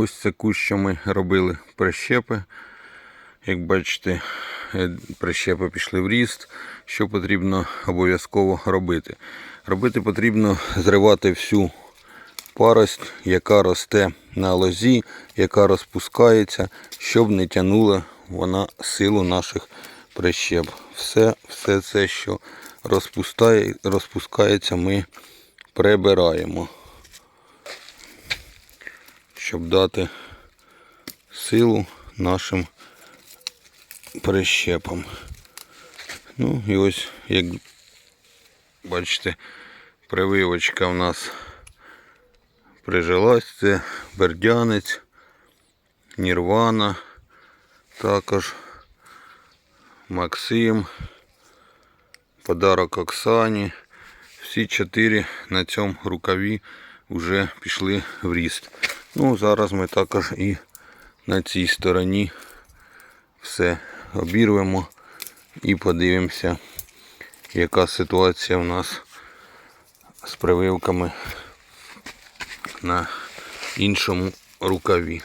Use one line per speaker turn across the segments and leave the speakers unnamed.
Ось це кущ, ми робили прищепи. Як бачите, е, прищепи пішли в ріст. Що потрібно обов'язково робити? Робити потрібно зривати всю парость, яка росте на лозі, яка розпускається, щоб не тягнула вона силу наших прищеп. Все, все це, що розпускає, розпускається, ми прибираємо, щоб дати силу нашим прищепам. Ну і ось, як бачите, прививочка в нас прижилась. Це бердянець, Нірвана, також Максим, подарок Оксані. Всі чотири на цьому рукаві вже пішли в ріст. Ну, зараз ми також і на цій стороні все обірвемо і подивимося, яка ситуація у нас з прививками на іншому рукаві.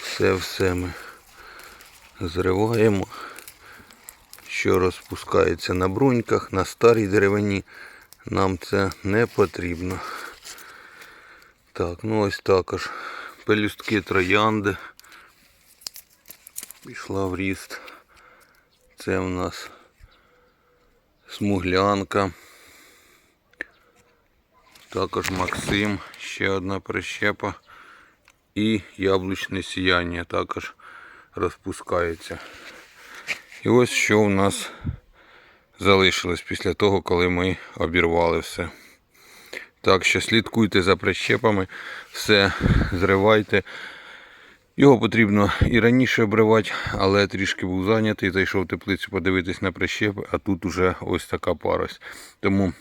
Все все ми зриваємо, що розпускається на бруньках, на старій деревині. Нам це не потрібно. Так, ну ось також пелюстки троянди. Пішла в ріст. Це у нас смуглянка. Також Максим, ще одна прищепа. І яблучне сіяння також розпускається. І ось що у нас залишилось після того, коли ми обірвали все. Так що слідкуйте за прищепами, все зривайте. Його потрібно і раніше обривати, але трішки був зайнятий, зайшов в теплицю подивитись на прищепи, а тут уже ось така парость. Тому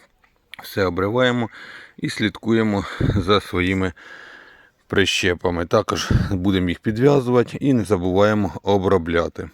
все обриваємо і слідкуємо за своїми прищепами. Також будемо їх підв'язувати і не забуваємо обробляти.